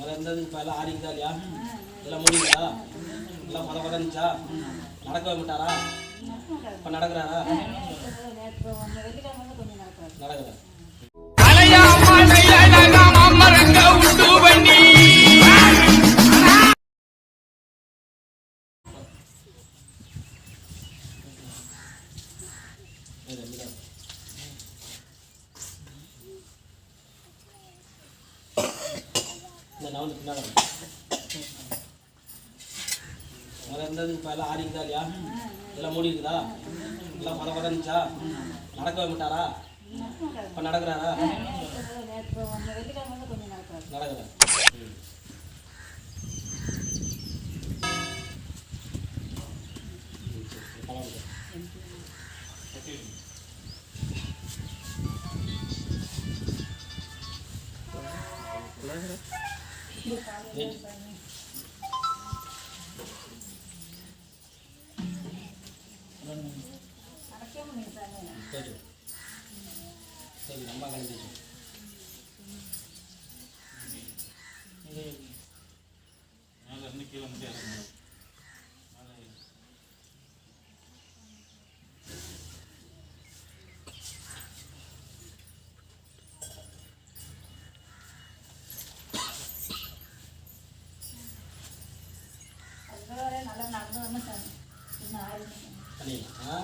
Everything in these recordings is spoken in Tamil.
முதல்ல இருந்தது இப்போ எல்லாம் ஆடிக்குதா இல்லையா இதெல்லாம் முடியுதா எல்லாம் பத பதந்துச்சா நடக்கவே மாட்டாரா? இப்போ நடக்கிறாரா? நடக்கல. இது அப்படிதான். இந்த நவந்து பின்னாடி வா. முதல்ல இருந்தது இப்போ எல்லாம் ஆடிக்குதா இல்லையா இதெல்லாம் முடியுதா எல்லாம் பத பதந்துச்சா நடக்கவே மாட்டாரா இப்போ நடக்கிறாரா நடக்குறா ம். பரவாயில்ல. வெயிட். போயிட்டு வா. சரி முடியாது கிளம்பிச்சு பண்ணிடலாம் ஆ?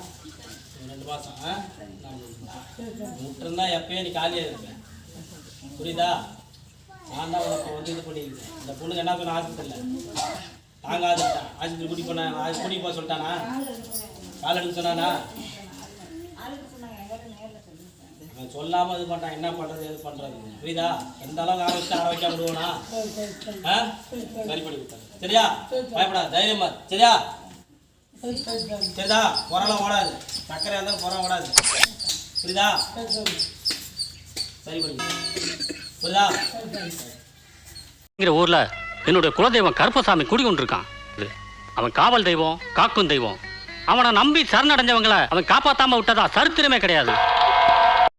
இன்னும் ரெண்டு மாதம் எப்பயே நீ காலியாக இருப்பேன் புரியுதா? நான் தான் உனக்கு வந்து இது பண்ணியிருக்கேன். இந்த பொண்ணுக்கு என்ன சொன்ன ஆஸ்பத்திரியில்? தாங்காதுட்டான் ஆஸ்பத்திரி கூட்டி போன கூட்டி போக சொல்லிட்டானா? கால் எடுக்க சொன்னானா? அவன் சொல்லாம இது பண்றான் என்ன பண்றது எது பண்றது? புரியுதா? எந்த அளவுக்கு ஆரோக்கிய ஆரோக்கியம் ஆட வைக்க விடுவோனா? ஆ? சரி பண்ணி விட்டாங்க சரியா? பயப்படாது தைரியமா சரியா? சரிதா? புறலாம் ஓடாது. சக்கரை இருந்தாலும் புறம் ஓடாது. புரியுதா? சரி பண்ணி புரியுதா ஊர்ல என்னுடைய குலதெய்வம் கருப்பசாமி குடிகொண்டிருக்கான் கொண்டிருக்கான். அவன் காவல் தெய்வம் காக்கும் தெய்வம். அவனை நம்பி சரணடைஞ்சவங்களை அவன் காப்பாத்தாம விட்டதா? சரித்திரமே கிடையாது.